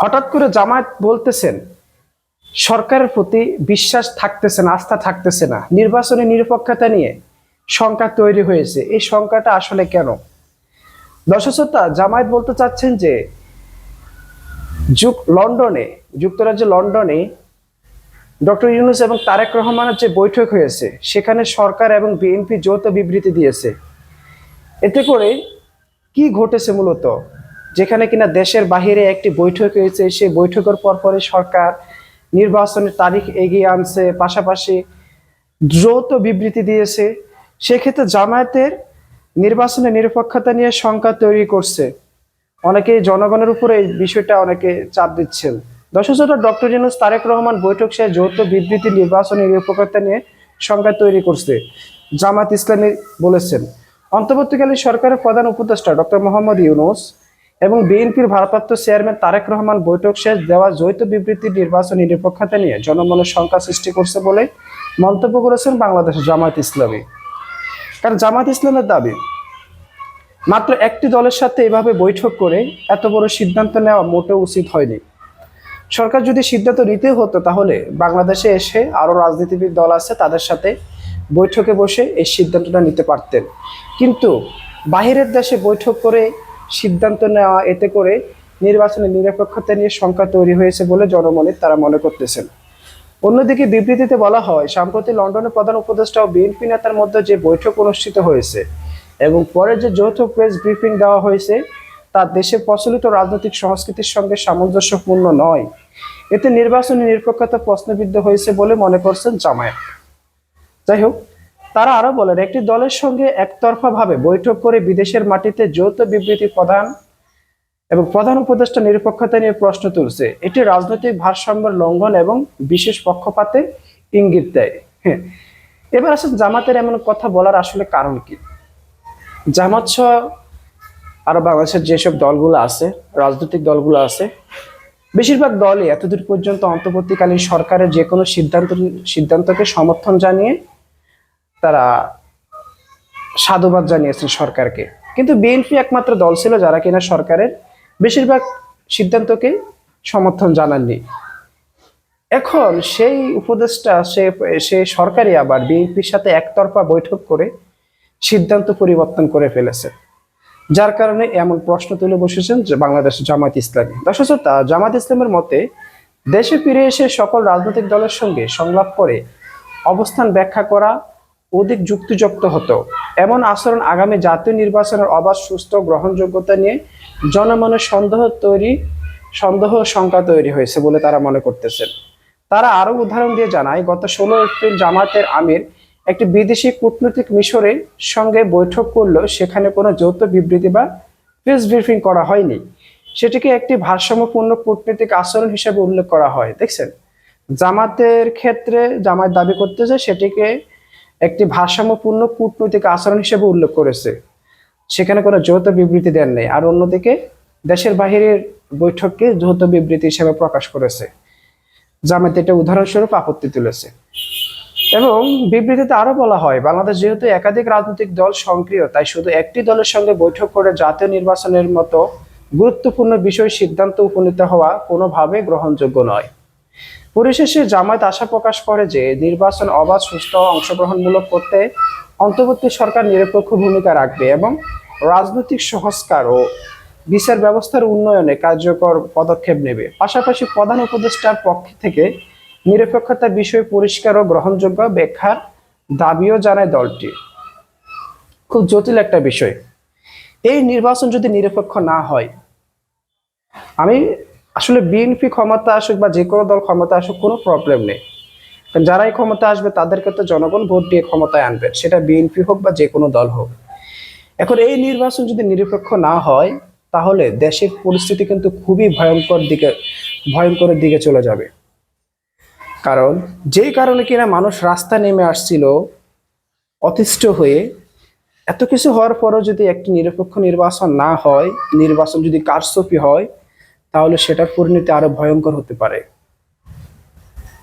হঠাৎ করে জামায়াত বলতেছেন, সরকারের প্রতি বিশ্বাস থাকতেছে না, আস্থা থাকতেছে না, নির্বাচনে নিরপেক্ষতা নিয়ে শঙ্কা তৈরি হয়েছে। এই শঙ্কাটা আসলে কেন? দর্শকতা জামায়াত বলতে চাচ্ছেন যে যুগ লন্ডনে, যুক্তরাজ্যে লন্ডনে ডক্টর ইউনুস এবং তারেক রহমানের যে বৈঠক হয়েছে, সেখানে সরকার এবং বিএনপি যৌথ বিবৃতি দিয়েছে। এতে করে কি ঘটেছে মূলত? যেখানে কিনা দেশের বাহিরে একটি বৈঠক হয়েছে, সেই বৈঠকের পরপরই সরকার নির্বাচনের তারিখ এগিয়ে আনছে, পাশাপাশি দ্রুত বিবৃতি দিয়েছে। সেক্ষেত্রে জামায়াতের নির্বাচনের নিরপেক্ষতা নিয়ে শঙ্কা তৈরি করছে। অনেকে জনগণের উপরে এই বিষয়টা অনেকে চাপ দিচ্ছেন। দর্শক ডক্টর ইউনুস তারেক রহমান বৈঠক শেষে যৌথ বিবৃতি নির্বাচনের নিরপেক্ষতা নিয়ে শঙ্কা তৈরি করছে জামাত ইসলামী বলেছেন। অন্তর্বর্তীকালীন সরকারের প্রধান উপদেষ্টা, ডক্টর মোহাম্মদ ইউনুস এবং বিএনপির ভারপ্রাপ্ত চেয়ারম্যান তারেক রহমান বৈঠক শেষ দেওয়া যৌথ বিবৃতি নির্বাচন নিরপেক্ষতা নিয়ে জনমনের শঙ্কা সৃষ্টি করছে বলে মন্তব্য করেছেন বাংলাদেশের জামায়াত ইসলামী। কারণ জামাত ইসলামের দাবি, মাত্র একটি দলের সাথে এভাবে বৈঠক করে এত বড় সিদ্ধান্ত নেওয়া মোটেও উচিত হয়নি। সরকার যদি সিদ্ধান্ত নিতে হতো তাহলে বাংলাদেশে এসে আরও রাজনীতিবিদ দল আছে তাদের সাথে বৈঠকে বসে এই সিদ্ধান্তটা নিতে পারতেন। কিন্তু বাহিরের দেশে বৈঠক করে সিদ্ধান্ত নেওয়া এতে করে নির্বাচনের নিরপেক্ষতা নিয়ে শঙ্কা তৈরি হয়েছে বলে জনমনে তারা মনে করতেছেন। অন্যদিকে বিবৃতিতে বলা হয় সম্প্রতি লন্ডনের প্রধান উপদেষ্টা ও বিএনপি নেতার মধ্যে যে বৈঠক অনুষ্ঠিত হয়েছে এবং পরে যে যৌথ প্রেস ব্রিফিং দেওয়া হয়েছে, তা দেশের প্রচলিত রাজনৈতিক সংস্কৃতির সঙ্গে সামঞ্জস্যপূর্ণ নয়। এতে নির্বাচনী নিরপেক্ষতা প্রশ্নবিদ্ধ হয়েছে বলে মনে করছেন জামায়াত। যাই হোক তারা আরও বলেন, একটি দলের সঙ্গে একতরফা ভাবে বৈঠক করে বিদেশের মাটিতে যৌথ বিবৃতি প্রদান এবং প্রধান উপদেষ্টা নিরপেক্ষতা নিয়ে প্রশ্ন তুলছে। এটি রাজনৈতিক ভারসাম্যের লঙ্ঘন এবং বিশেষ পক্ষপাতে ইঙ্গিত দেয়। হ্যাঁ এবার আসলে জামাতের এমন কথা বলার আসলে কারণ কি? জামাত সহ আরও বাংলাদেশের যেসব দলগুলো আছে, রাজনৈতিক দলগুলো আছে, বেশিরভাগ দলই এতদূর পর্যন্ত অন্তর্বর্তীকালীন সরকারের যে কোনো সিদ্ধান্ত সিদ্ধান্তকে সমর্থন জানিয়ে তারা সাধুবাদ জানিয়েছেন সরকারকে। কিন্তু বিএনপি একমাত্র দল ছিল যারা কিনা সরকারের বেশিরভাগ সিদ্ধান্তকে সমর্থন জানাননি। এখন সেই উপদেশটা সে সে সরকারই আবার বিএনপির সাথে একতরফা বৈঠক করে সিদ্ধান্ত পরিবর্তন করে ফেলেছে। যার কারণে এমন প্রশ্ন তুলে বসেছেন বাংলাদেশ জামাত ইসলামী। দর্শক জামাত ইসলামের মতে দেশে ফিরে এসে সকল রাজনৈতিক দলের সঙ্গে সংলাপ করে অবস্থান ব্যাখ্যা করা অধিক যুক্তিযুক্ত হতো। এমন আচরণ আগামী জাতীয় নির্বাচনের অবাধ সুস্থ গ্রহণযোগ্যতা নিয়ে জনমনে সন্দেহ তৈরি, সন্দেহ শঙ্কা তৈরি হয়েছে বলে তারা মনে করতেছেন। তারা আরও উদাহরণ দিয়ে জানায়, গত ষোলো এপ্রিল জামাতের আমির একটি বিদেশি কূটনৈতিক মিশরের সঙ্গে বৈঠক করলেও সেখানে কোনো যৌথ বিবৃতি বা প্রেস ব্রিফিং করা হয়নি। সেটিকে একটি ভারসাম্যপূর্ণ কূটনৈতিক আচরণ হিসেবে উল্লেখ করা হয়, দেখছেন? জামাতের ক্ষেত্রে জামাত দাবি করতেছে সেটিকে একটি ভারসাম্যপূর্ণ কূটনৈতিক আচরণ হিসেবে উল্লেখ করেছে। সেখানে কোনো যৌথ বিবৃতি দেন নেই। আর অন্যদিকে, দেশের বাহিরের বৈঠককে যৌথ বিবৃতি হিসেবে প্রকাশ করেছে জামাত এটা উদাহরণস্বরূপ আপত্তি তুলেছে। এবং বিবৃতিতে আরও বলা হয়, বাংলাদেশ যেহেতু একাধিক রাজনৈতিক দল সক্রিয়, তাই শুধু একটি দলের সঙ্গে বৈঠক করে জাতীয় নির্বাচনের মতো গুরুত্বপূর্ণ বিষয় সিদ্ধান্ত উপনীত হওয়া কোনোভাবে গ্রহণযোগ্য নয়। পরিশেষে জামায়াত আশা প্রকাশ করে যে নির্বাচন অবাধ সুস্থ অংশগ্রহণমূলক করতে অন্তর্বর্তী সরকার নিরপেক্ষ ভূমিকা রাখবে এবং রাজনৈতিক সংস্কার ও বিচার ব্যবস্থার উন্নয়নে কার্যকর পদক্ষেপ নেবে। পাশাপাশি প্রধান উপদেষ্টার পক্ষ থেকে নিরপেক্ষতার বিষয়ে পরিষ্কার ও গ্রহণযোগ্য ব্যাখ্যার দাবিও জানায় দলটি। খুব জটিল একটা বিষয়। এই নির্বাচন যদি নিরপেক্ষ না হয়, আমি আসলে বিএনপি ক্ষমতা আসুক বা যে কোনো দল ক্ষমতা আসুক, কোনো প্রবলেম নেই। কারণ যারাই ক্ষমতা আসবে, তাদেরকে তো জনগণ ভোট দিয়ে ক্ষমতায় আনবে। সেটা বিএনপি হোক বা যে কোনো দল হোক। এখন এই নির্বাচন যদি নিরপেক্ষ না হয়, তাহলে দেশের পরিস্থিতি কিন্তু খুবই ভয়ঙ্কর দিকে, ভয়ঙ্করের দিকে চলে যাবে। কারণ যেই কারণে কিনা মানুষ রাস্তা নেমে আসছিল, অতিষ্ঠ হয়ে, এত কিছু হওয়ার পরও যদি একটি নিরপেক্ষ নির্বাচন না হয়, নির্বাচন যদি কারচুপি হয় তাহলে সেটার পরিণতি আরও ভয়ঙ্কর হতে পারে।